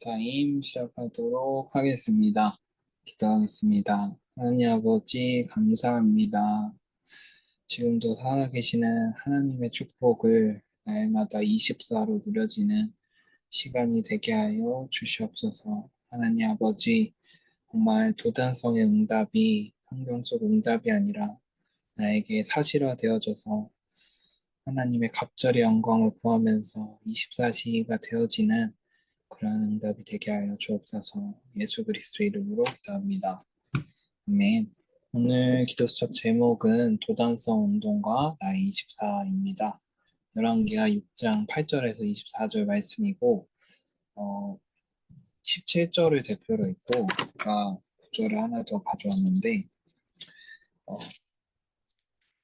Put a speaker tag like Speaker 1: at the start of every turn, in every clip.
Speaker 1: 타임 시작하도록 하겠습니다. 기도하겠습니다. 하나님 아버지 감사합니다. 지금도 살아계시는 하나님의 축복을 날마다 24로 누려지는 시간이 되게 하여 주시옵소서. 하나님 아버지 정말 도단성의 응답이 성경 속 응답이 아니라 나에게 사실화 되어져서 하나님의 갑절의 영광을 구하면서 24시가 되어지는 그러한 응답이 되게 하여 주옵소서 예수 그리스도 이름으로 기도합니다. 아멘. 오늘 기도 수첩 제목은 도단성 운동과 나이 24입니다. 열왕기하 6장 8절에서 24절 말씀이고 어, 17절을 대표로 했고 제가 구절을 하나 더 가져왔는데 어,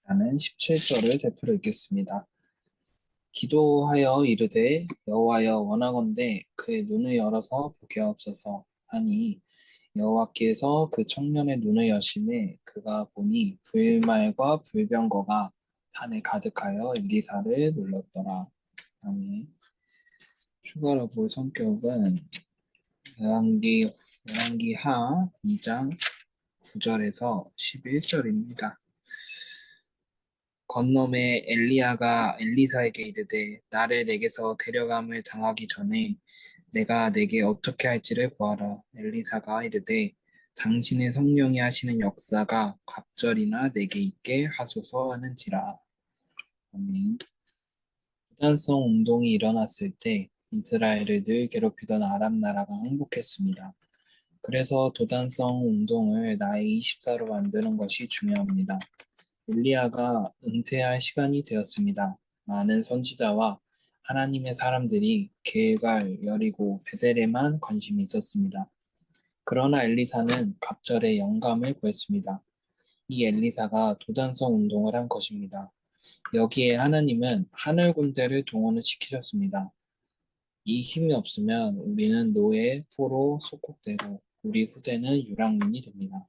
Speaker 1: 나는 17절을 대표로 읽겠습니다. 기도하여 이르되 여호와여 원하건대 그의 눈을 열어서 보게 하옵소서 하니 여호와께서 그 청년의 눈을 여심해 그가 보니 불말과 불병거가 산에 가득하여 엘리사를 눌렀더라. 아멘. 추가로 볼 성격은 열왕기 열왕기하 2장 9절에서 11절입니다. 건너매 엘리야가 엘리사에게 이르되 나를 내게서 데려감을 당하기 전에 내가 내게 어떻게 할지를 구하라. 엘리사가 이르되 당신의 성령이 하시는 역사가 갑절이나 내게 있게 하소서 하는지라. 아멘. 부단성 운동이 일어났을 때 이스라엘을 늘 괴롭히던 아랍 나라가 행복했습니다. 그래서 도단성 운동을 나의 24로 만드는 것이 중요합니다. 엘리야가 은퇴할 시간이 되었습니다. 많은 선지자와 하나님의 사람들이 계획을 여리고 베델에만 관심이 있었습니다. 그러나 엘리사는 갑절의 영감을 구했습니다. 이 엘리사가 도단성 운동을 한 것입니다. 여기에 하나님은 하늘 군대를 동원을 시키셨습니다. 이 힘이 없으면 우리는 노예, 포로 속국되고 우리 후대는 유랑민이 됩니다.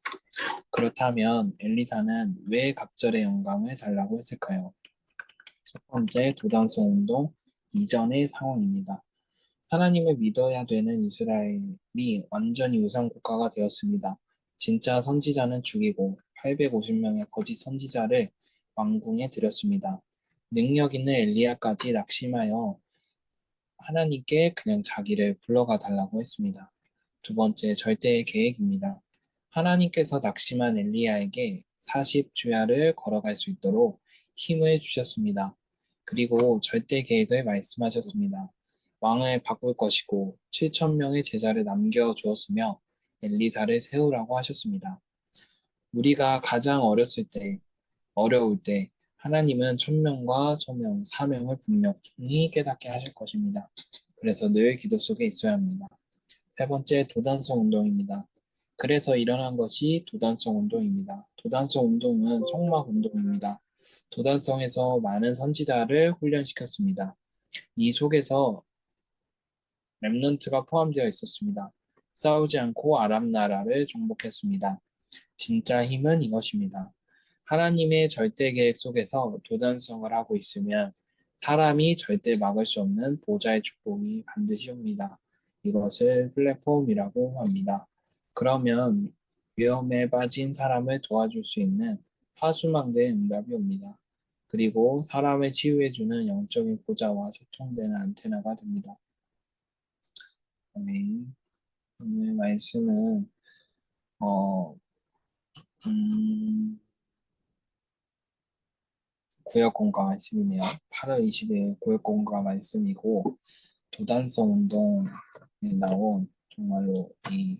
Speaker 1: 그렇다면 엘리사는 왜 갑절의 영광을 달라고 했을까요? 첫 번째 도단성 운동 이전의 상황입니다. 하나님을 믿어야 되는 이스라엘이 완전히 우상 국가가 되었습니다. 진짜 선지자는 죽이고 850명의 거짓 선지자를 왕궁에 들였습니다. 능력 있는 엘리야까지 낙심하여 하나님께 그냥 자기를 불러가 달라고 했습니다. 두 번째 절대의 계획입니다. 하나님께서 낙심한 엘리야에게 40주야를 걸어갈 수 있도록 힘을 주셨습니다. 그리고 절대 계획을 말씀하셨습니다. 왕을 바꿀 것이고 7천 명의 제자를 남겨 주었으며 엘리사를 세우라고 하셨습니다. 우리가 가장 어렸을 때, 어려울 때 하나님은 천명과 소명, 사명을 분명히 깨닫게 하실 것입니다. 그래서 늘 기도 속에 있어야 합니다. 세 번째 도단성 운동입니다. 그래서 일어난 것이 도단성 운동입니다. 도단성 운동은 성막 운동입니다. 도단성에서 많은 선지자를 훈련시켰습니다. 이 속에서 랩넌트가 포함되어 있었습니다. 싸우지 않고 아랍 나라를 정복했습니다. 진짜 힘은 이것입니다. 하나님의 절대 계획 속에서 도단성을 하고 있으면 사람이 절대 막을 수 없는 보좌의 축복이 반드시 옵니다. 이것을 플랫폼이라고 합니다. 그러면 위험에 빠진 사람을 도와줄 수 있는 파수망대의 응답이 옵니다. 그리고 사람을 치유해주는 영적인 보좌와 소통되는 안테나가 됩니다. 아멘. 오늘 말씀은 어, 음, 구역 공가 말씀이네요. 8월 20일 구역 공가 말씀이고 도단성 운동에 나온 정말로 이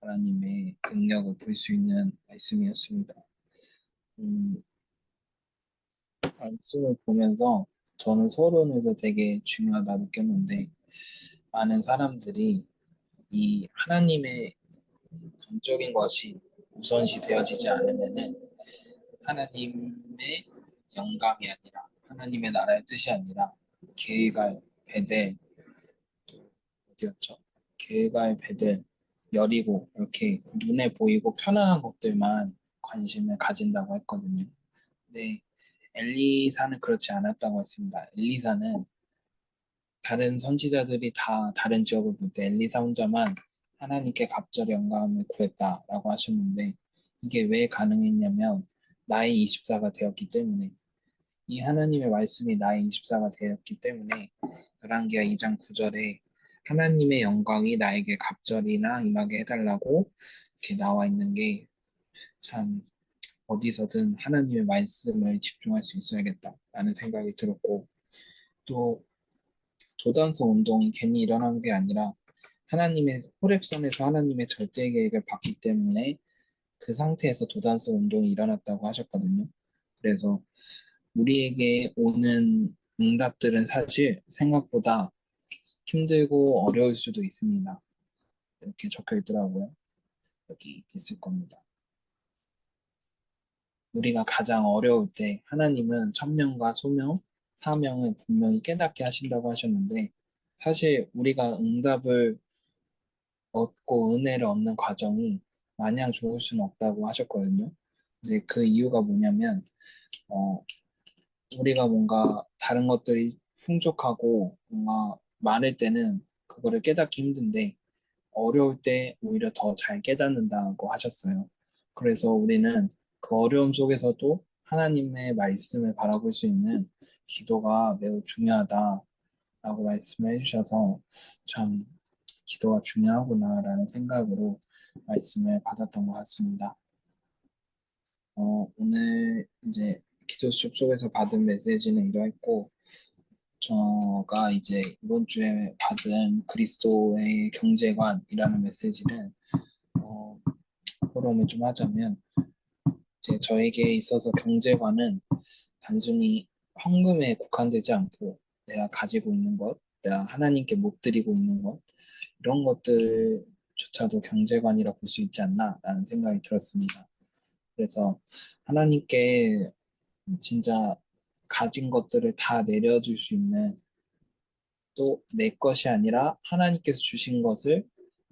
Speaker 1: 하나님의 능력을 볼 수 있는 말씀이었습니다. 음, 말씀을 보면서 저는 서론에서 되게 중요하다 느꼈는데 많은 사람들이 이 하나님의 전적인 것이 우선시 되어지지 않으면은 하나님의 영감이 아니라 하나님의 나라의 뜻이 아니라 계획할 베델 어디였죠? 계획할 베델 여리고 이렇게 눈에 보이고 편안한 것들만 관심을 가진다고 했거든요. 근데 엘리사는 그렇지 않았다고 했습니다. 엘리사는 다른 선지자들이 다 다른 지역을 볼 때 엘리사 혼자만 하나님께 갑절의 영감을 구했다라고 하셨는데 이게 왜 가능했냐면 나의 24가 되었기 때문에 이 하나님의 말씀이 나의 24가 되었기 때문에 열왕기하 2장 9절에 하나님의 영광이 나에게 갑절이나 임하게 해달라고 이렇게 나와 있는 게 참 어디서든 하나님의 말씀을 집중할 수 있어야겠다라는 생각이 들었고 또 도단성 운동이 괜히 일어난 게 아니라 하나님의 호랩선에서 하나님의 절대 계획을 봤기 때문에 그 상태에서 도단성 운동이 일어났다고 하셨거든요. 그래서 우리에게 오는 응답들은 사실 생각보다 힘들고 어려울 수도 있습니다. 이렇게 적혀 있더라고요. 여기 있을 겁니다. 우리가 가장 어려울 때 하나님은 천명과 소명, 사명을 분명히 깨닫게 하신다고 하셨는데 사실 우리가 응답을 얻고 은혜를 얻는 과정이 마냥 좋을 수는 없다고 하셨거든요. 근데 그 이유가 뭐냐면 어, 우리가 뭔가 다른 것들이 풍족하고 뭔가 많을 때는 그거를 깨닫기 힘든데 어려울 때 오히려 더 잘 깨닫는다고 하셨어요. 그래서 우리는 그 어려움 속에서도 하나님의 말씀을 바라볼 수 있는 기도가 매우 중요하다라고 말씀을 해주셔서 참 기도가 중요하구나라는 생각으로 말씀을 받았던 것 같습니다. 어, 오늘 이제 기도 속에서 받은 메시지는 이러했고 저가 이제 이번 주에 받은 그리스도의 경제관이라는 메시지는 어, 포럼을 좀 하자면 이제 저에게 있어서 경제관은 단순히 헌금에 국한되지 않고 내가 가지고 있는 것, 내가 하나님께 못 드리고 있는 것 이런 것들조차도 경제관이라 볼 수 있지 않나라는 생각이 들었습니다. 그래서 하나님께 진짜 가진 것들을 다 내려줄 수 있는 또 내 것이 아니라 하나님께서 주신 것을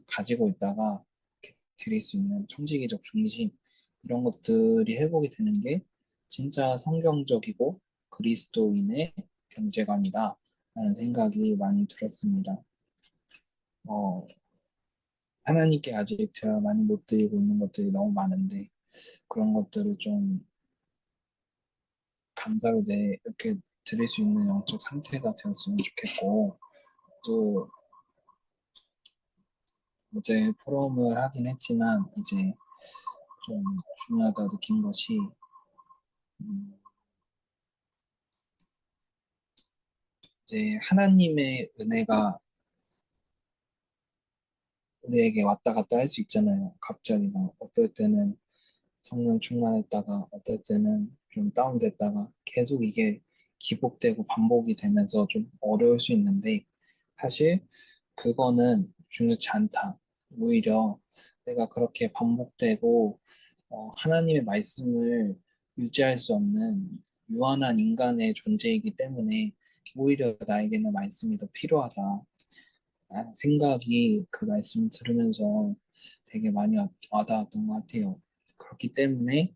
Speaker 1: 가지고 있다가 드릴 수 있는 청지기적 중심 이런 것들이 회복이 되는 게 진짜 성경적이고 그리스도인의 경제관이다 라는 생각이 많이 들었습니다. 어, 하나님께 아직 제가 많이 못 드리고 있는 것들이 너무 많은데 그런 것들을 좀 감사로 내 이렇게 드릴 수 있는 영적 상태가 되었으면 좋겠고 또 어제 포럼을 하긴 했지만 이제 좀 중요하다 느낀 것이 음, 이제 하나님의 은혜가 우리에게 왔다 갔다 할 수 있잖아요. 갑자기 막 어떨 때는 성령 충만했다가 어떨 때는 좀 다운됐다가 계속 이게 기복되고 반복이 되면서 좀 어려울 수 있는데 사실 그거는 중요치 않다. 오히려 내가 그렇게 반복되고 어, 하나님의 말씀을 유지할 수 없는 유한한 인간의 존재이기 때문에 오히려 나에게는 말씀이 더 필요하다. 생각이 그 말씀을 들으면서 되게 많이 와닿았던 것 같아요. 그렇기 때문에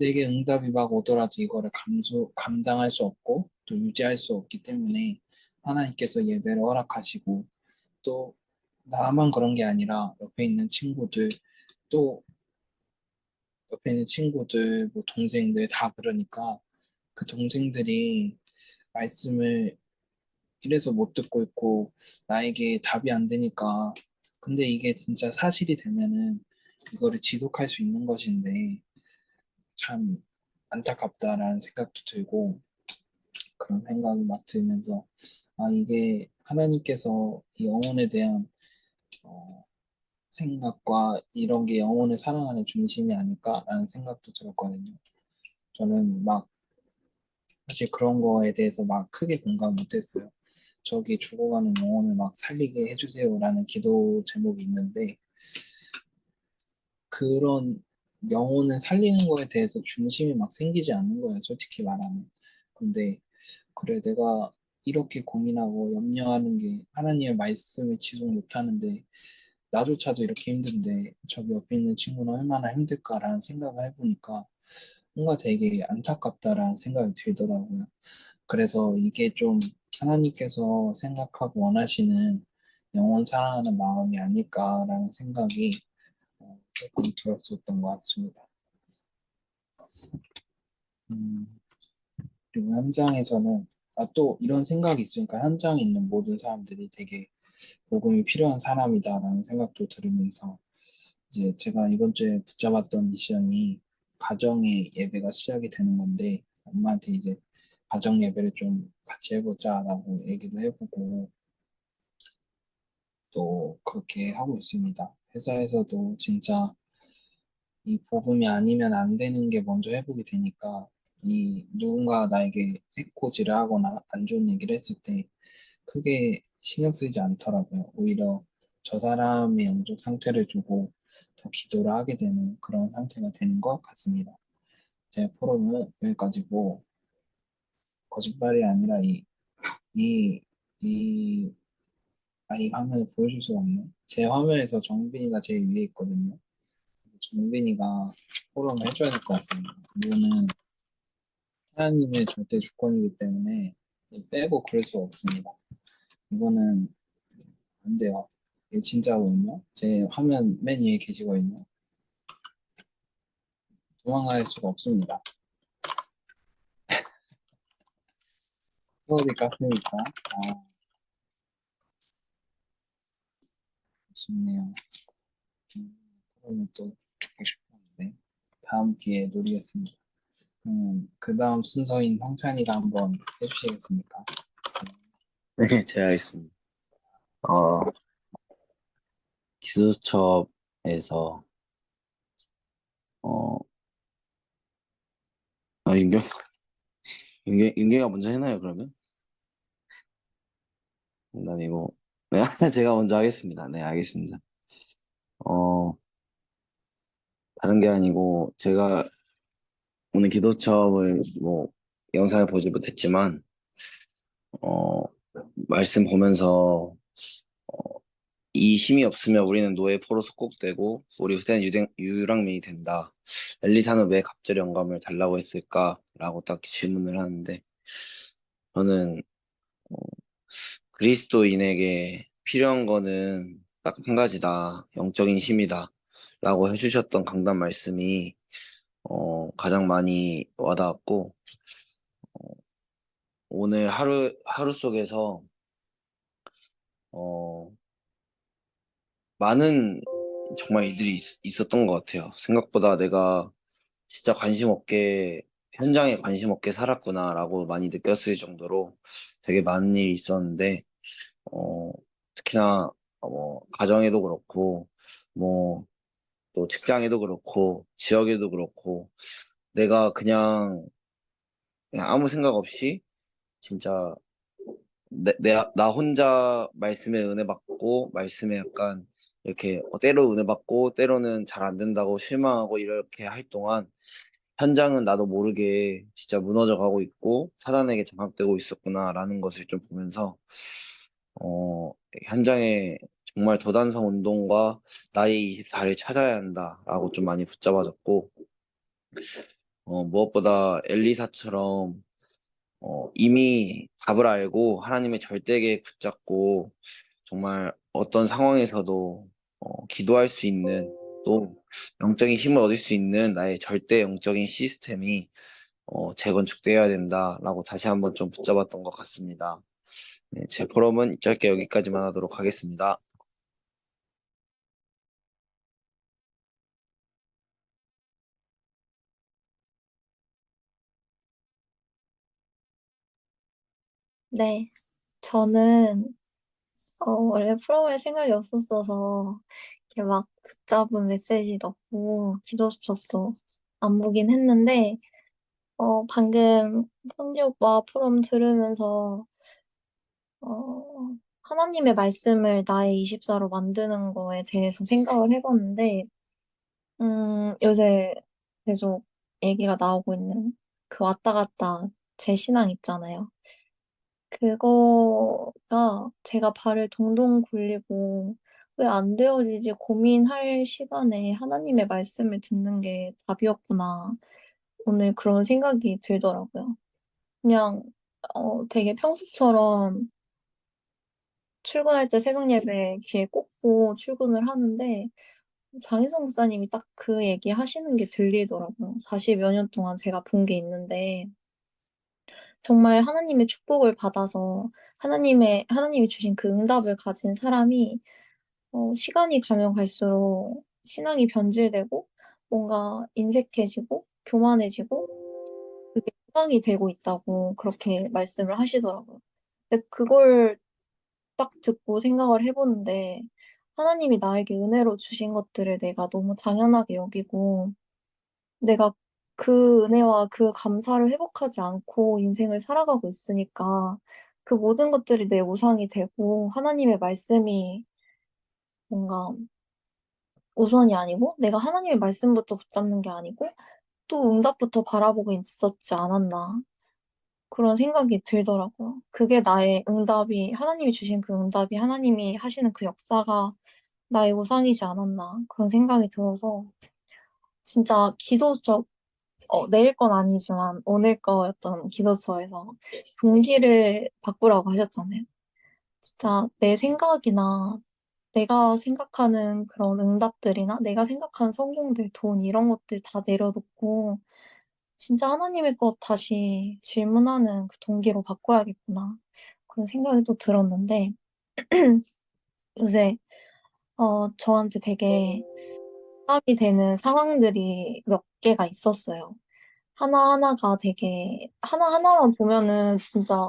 Speaker 1: 내게 응답이 막 오더라도 이거를 감수, 감당할 수 없고 또 유지할 수 없기 때문에 하나님께서 예배를 허락하시고 또 나만 그런 게 아니라 옆에 있는 친구들 또 옆에 있는 친구들 뭐 동생들 다 그러니까 그 동생들이 말씀을 이래서 못 듣고 있고 나에게 답이 안 되니까 근데 이게 진짜 사실이 되면은 이거를 지속할 수 있는 것인데 참 안타깝다라는 생각도 들고 그런 생각이 막 들면서 아 이게 하나님께서 영혼에 대한 어, 생각과 이런 게 영혼을 사랑하는 중심이 아닐까라는 생각도 들었거든요. 저는 막 사실 그런 거에 대해서 막 크게 공감 못했어요. 저기 죽어가는 영혼을 막 살리게 해주세요라는 기도 제목이 있는데 그런 영혼을 살리는 거에 대해서 중심이 막 생기지 않는 거예요. 솔직히 말하면. 근데 그래 내가 이렇게 고민하고 염려하는 게 하나님의 말씀을 지속 못하는데 나조차도 이렇게 힘든데 저기 옆에 있는 친구는 얼마나 힘들까라는 생각을 해보니까 뭔가 되게 안타깝다라는 생각이 들더라고요. 그래서 이게 좀 하나님께서 생각하고 원하시는 영원 사랑하는 마음이 아닐까라는 생각이 어, 조금 들었었던 것 같습니다. 음, 그리고 현장에서는 아, 또 이런 생각이 있으니까 현장에 있는 모든 사람들이 되게 복음이 필요한 사람이다라는 생각도 들으면서 이제 제가 이번 주에 붙잡았던 미션이 가정의 예배가 시작이 되는 건데 엄마한테 이제 가정 예배를 좀 같이 해보자라고 얘기도 해보고 또 그렇게 하고 있습니다. 회사에서도 진짜 이 복음이 아니면 안 되는 게 먼저 해보게 되니까 이 누군가 나에게 해코지를 하거나 안 좋은 얘기를 했을 때 크게 신경 쓰이지 않더라고요. 오히려 저 사람의 영적 상태를 주고 더 기도를 하게 되는 그런 상태가 되는 것 같습니다. 제 포럼은 여기까지고 거짓말이 아니라 이, 이, 이, 아, 이 화면을 보여줄 수가 없네. 제 화면에서 정빈이가 제일 위에 있거든요. 정빈이가 포럼을 해줘야 될 것 같습니다. 이거는 하나님의 절대 주권이기 때문에 빼고 그럴 수가 없습니다. 이거는 안 돼요. 이게 진짜거든요. 제 화면 맨 위에 계시거든요. 도망갈 수가 없습니다. 어디 갔습니까? 아, 아쉽네요. 음, 그러면 또 듣고 싶었는데 다음 기회에 노리겠습니다. 음, 그 다음 순서인 성찬이가 한번 해주시겠습니까?
Speaker 2: 네, 제가 하겠습니다. 어, 기수첩에서, 어, 아, 윤경, 윤경, 윤경이가 먼저 해나요, 그러면? 농담이고, 네, 제가 먼저 하겠습니다. 네, 알겠습니다. 어, 다른 게 아니고, 제가 오늘 기도첩을 뭐, 영상을 보지 못했지만, 어, 말씀 보면서, 어, 이 힘이 없으면 우리는 노예 포로 속국되고 우리 후대는 유대, 유랑민이 된다. 엘리사는 왜 갑절의 영감을 달라고 했을까? 라고 딱 질문을 하는데 저는 어, 그리스도인에게 필요한 거는 딱 한 가지다. 영적인 힘이다. 라고 해주셨던 강단 말씀이 어, 가장 많이 와닿았고 어, 오늘 하루 하루 속에서 어, 많은 정말 일들이 있, 있었던 것 같아요. 생각보다 내가 진짜 관심 없게, 현장에 관심 없게 살았구나라고 많이 느꼈을 정도로 되게 많은 일이 있었는데, 어, 특히나, 뭐, 가정에도 그렇고, 뭐, 또 직장에도 그렇고, 지역에도 그렇고, 내가 그냥, 그냥 아무 생각 없이, 진짜, 내, 내, 나 혼자 말씀에 은혜 받고, 말씀에 약간, 이렇게 때로 은혜 받고 때로는 잘 안 된다고 실망하고 이렇게 할 동안 현장은 나도 모르게 진짜 무너져 가고 있고 사단에게 장악되고 있었구나라는 것을 좀 보면서 어 현장에 정말 도단성 운동과 나의 24를 찾아야 한다라고 좀 많이 붙잡아졌고 어 무엇보다 엘리사처럼 어 이미 답을 알고 하나님의 절대계에 붙잡고 정말 어떤 상황에서도 어, 기도할 수 있는 또 영적인 힘을 얻을 수 있는 나의 절대 영적인 시스템이 어, 재건축되어야 된다라고 다시 한번 좀 붙잡았던 것 같습니다. 네, 제 포럼은 짧게 여기까지만 하도록 하겠습니다.
Speaker 3: 네, 저는 어, 원래 프로에 생각이 없었어서 이렇게 막 붙잡은 메시지 넣고 기도 수첩도 안 보긴 했는데 어, 방금 현지 오빠 프롬 들으면서 어, 하나님의 말씀을 나의 24로 만드는 거에 대해서 생각을 해봤는데 음, 요새 계속 얘기가 나오고 있는 그 왔다 갔다 제 신앙 있잖아요. 그거가 제가 발을 동동 굴리고 왜 안 되어지지 고민할 시간에 하나님의 말씀을 듣는 게 답이었구나. 오늘 그런 생각이 들더라고요. 그냥 어, 되게 평소처럼 출근할 때 새벽 예배 귀에 꽂고 출근을 하는데 장희성 목사님이 딱 그 얘기 하시는 게 들리더라고요. 40여 년 동안 제가 본 게 있는데 정말 하나님의 축복을 받아서 하나님의 하나님이 주신 그 응답을 가진 사람이 어, 시간이 가면 갈수록 신앙이 변질되고 뭔가 인색해지고 교만해지고 그게 수강이 되고 있다고 그렇게 말씀을 하시더라고요. 근데 그걸 딱 듣고 생각을 해보는데 하나님이 나에게 은혜로 주신 것들을 내가 너무 당연하게 여기고 내가 그 은혜와 그 감사를 회복하지 않고 인생을 살아가고 있으니까 그 모든 것들이 내 우상이 되고 하나님의 말씀이 뭔가 우선이 아니고 내가 하나님의 말씀부터 붙잡는 게 아니고 또 응답부터 바라보고 있었지 않았나 그런 생각이 들더라고요. 그게 나의 응답이 하나님이 주신 그 응답이 하나님이 하시는 그 역사가 나의 우상이지 않았나 그런 생각이 들어서 진짜 기도적 어, 내일 건 아니지만 오늘 거였던 기도처에서 동기를 바꾸라고 하셨잖아요. 진짜 내 생각이나 내가 생각하는 그런 응답들이나 내가 생각하는 성공들, 돈 이런 것들 다 내려놓고 진짜 하나님의 것 다시 질문하는 그 동기로 바꿔야겠구나. 그런 생각이 또 들었는데 요새 어, 저한테 되게 부담이 되는 상황들이 몇 개가 있었어요. 하나하나가 되게, 하나하나만 보면은 진짜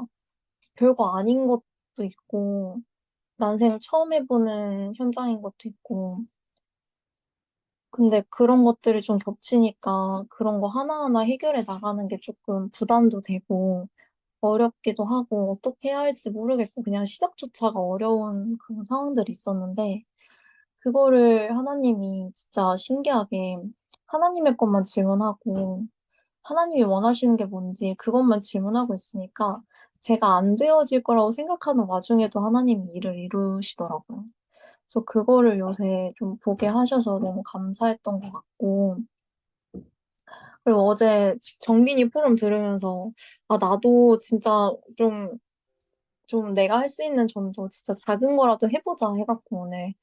Speaker 3: 별거 아닌 것도 있고, 난생 처음 해보는 현장인 것도 있고, 근데 그런 것들이 좀 겹치니까 그런 거 하나하나 해결해 나가는 게 조금 부담도 되고, 어렵기도 하고, 어떻게 해야 할지 모르겠고, 그냥 시작조차가 어려운 그런 상황들이 있었는데, 그거를 하나님이 진짜 신기하게 하나님의 것만 질문하고 하나님이 원하시는 게 뭔지 그것만 질문하고 있으니까 제가 안 되어질 거라고 생각하는 와중에도 하나님이 일을 이루시더라고요. 그래서 그거를 요새 좀 보게 하셔서 너무 감사했던 것 같고 그리고 어제 정빈이 포럼 들으면서 아 나도 진짜 좀 좀 내가 할 수 있는 전도 진짜 작은 거라도 해보자 해갖고 오늘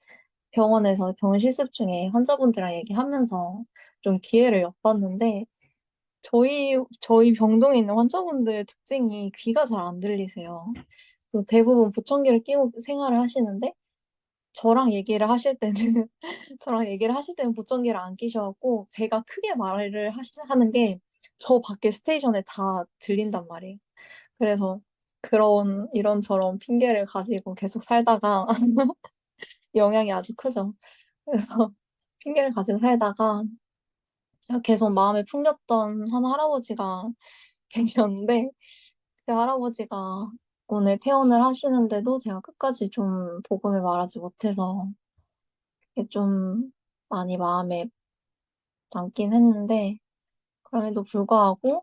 Speaker 3: 병원에서 병원 실습 중에 환자분들이랑 얘기하면서 좀 기회를 엿봤는데 저희 저희 병동에 있는 환자분들 특징이 귀가 잘 안 들리세요. 그래서 대부분 보청기를 끼고 생활을 하시는데 저랑 얘기를 하실 때는 저랑 얘기를 하실 때는 보청기를 안 끼셔갖고 제가 크게 말을 하시, 하는 게 저 밖에 스테이션에 다 들린단 말이에요. 그래서 그런 이런저런 핑계를 가지고 계속 살다가 영향이 아주 크죠. 그래서 핑계를 가지고 살다가 계속 마음에 품겼던 한 할아버지가 계셨는데 그 할아버지가 오늘 퇴원을 하시는데도 제가 끝까지 좀 복음을 말하지 못해서 그게 좀 많이 마음에 남긴 했는데 그럼에도 불구하고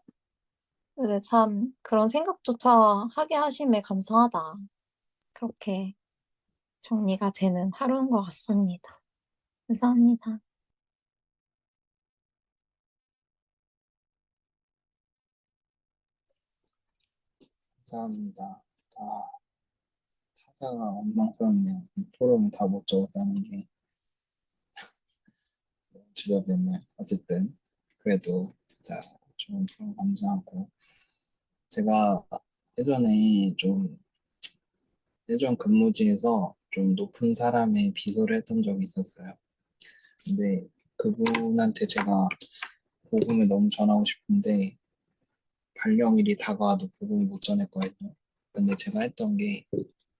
Speaker 3: 근데 참 그런 생각조차 하게 하심에 감사하다. 그렇게 정리가 되는 하루인 것 같습니다. 감사합니다.
Speaker 1: 감사합니다. 아, 타자가 엉망스럽네요. 이 포럼을 다 못 적었다는 게 주저됐네요. 어쨌든 그래도 진짜 좋은 프로 감사하고 제가 예전에 좀 예전 근무지에서 좀 높은 사람의 비서를 했던 적이 있었어요. 근데 그분한테 제가 복음을 너무 전하고 싶은데 발령일이 다가와도 복음을 못 전했거든요. 근데 제가 했던 게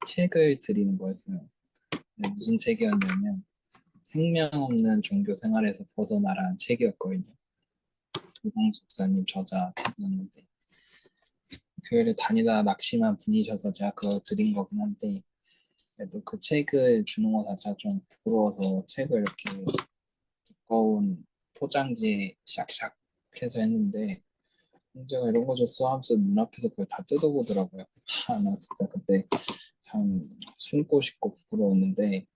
Speaker 1: 책을 드리는 거였어요. 무슨 책이었냐면 생명 없는 종교 생활에서 벗어나라는 책이었거든요. 도봉숙사님 저자 책이었는데 교회를 다니다 낙심한 분이셔서 제가 그거 드린 거긴 한데 그래도 그 책을 주는 거 자체가 좀 부끄러워서 책을 이렇게 두꺼운 포장지에 샥샥 해서 했는데 형제가 이런 거 줬어 하면서 눈앞에서 그걸 다 뜯어보더라고요. 아, 나 진짜 그때 참 숨고 싶고 부끄러웠는데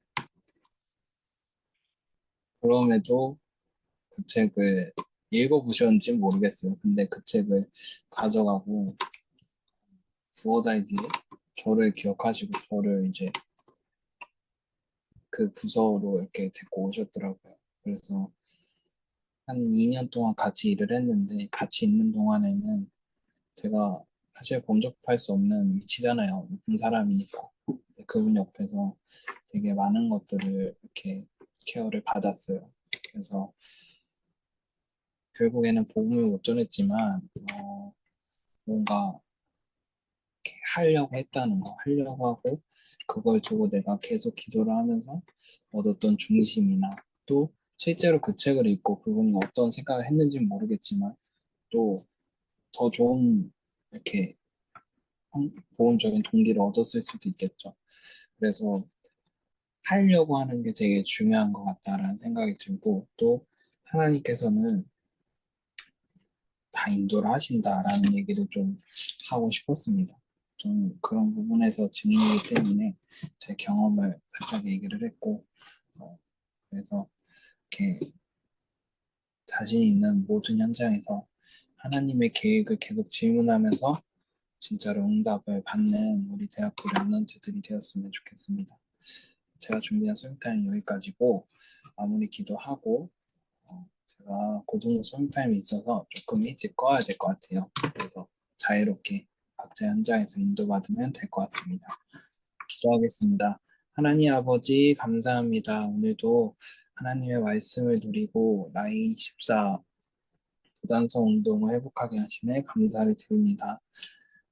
Speaker 1: 그럼에도 그 책을 읽어보셨는지 모르겠어요. 근데 그 책을 가져가고 부어다이디에 저를 기억하시고 저를 이제 그 부서로 이렇게 데리고 오셨더라고요. 그래서 한 2년 동안 같이 일을 했는데 같이 있는 동안에는 제가 사실 범접할 수 없는 위치잖아요. 높은 사람이니까. 그분 옆에서 되게 많은 것들을 이렇게 케어를 받았어요. 그래서 결국에는 복음을 못 전했지만 어, 뭔가 하려고 했다는 거, 하려고 하고 그걸 두고 내가 계속 기도를 하면서 얻었던 중심이나 또 실제로 그 책을 읽고 그분이 어떤 생각을 했는지는 모르겠지만 또 더 좋은 이렇게 성- 보험적인 동기를 얻었을 수도 있겠죠. 그래서 하려고 하는 게 되게 중요한 것 같다라는 생각이 들고 또 하나님께서는 다 인도를 하신다라는 얘기를 좀 하고 싶었습니다. 좀 그런 부분에서 증인이기 때문에 제 경험을 살짝 얘기를 했고 어, 그래서 이렇게 자신 있는 모든 현장에서 하나님의 계획을 계속 질문하면서 진짜로 응답을 받는 우리 대학교 랩런트들이 되었으면 좋겠습니다. 제가 준비한 소임타임 여기까지고 마무리 기도하고 어, 제가 고등부 소임타임이 있어서 조금 일찍 꺼야 될 것 같아요. 그래서 자유롭게 각자 현장에서 인도받으면 될 것 같습니다. 기도하겠습니다. 하나님 아버지 감사합니다. 오늘도 하나님의 말씀을 누리고 나이 14 부단성 운동을 회복하게 하심에 감사를 드립니다.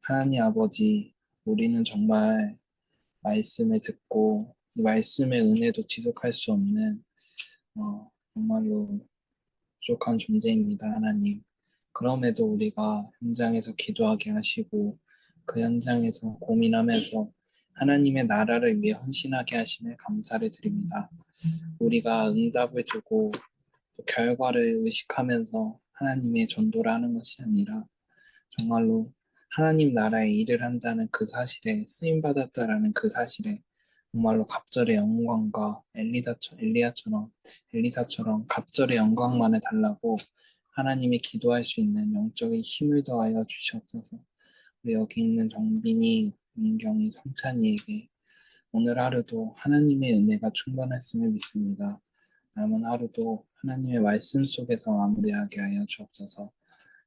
Speaker 1: 하나님 아버지, 우리는 정말 말씀을 듣고 이 말씀의 은혜도 지속할 수 없는 어, 정말로 부족한 존재입니다, 하나님. 그럼에도 우리가 현장에서 기도하게 하시고 그 현장에서 고민하면서 하나님의 나라를 위해 헌신하게 하심에 감사를 드립니다. 우리가 응답을 주고 또 결과를 의식하면서 하나님의 전도를 하는 것이 아니라 정말로 하나님 나라의 일을 한다는 그 사실에 쓰임 받았다라는 그 사실에 정말로 갑절의 영광과 엘리사처, 엘리야처럼 엘리사처럼 갑절의 영광만을 달라고 하나님이 기도할 수 있는 영적인 힘을 더하여 주시옵소서. 우리 여기 있는 정빈이, 은경이, 성찬이에게 오늘 하루도 하나님의 은혜가 충만했음을 믿습니다. 남은 하루도 하나님의 말씀 속에서 마무리하게 하여 주옵소서.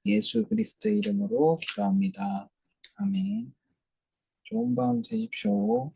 Speaker 1: 예수 그리스도의 이름으로 기도합니다. 아멘. 좋은 밤 되십시오.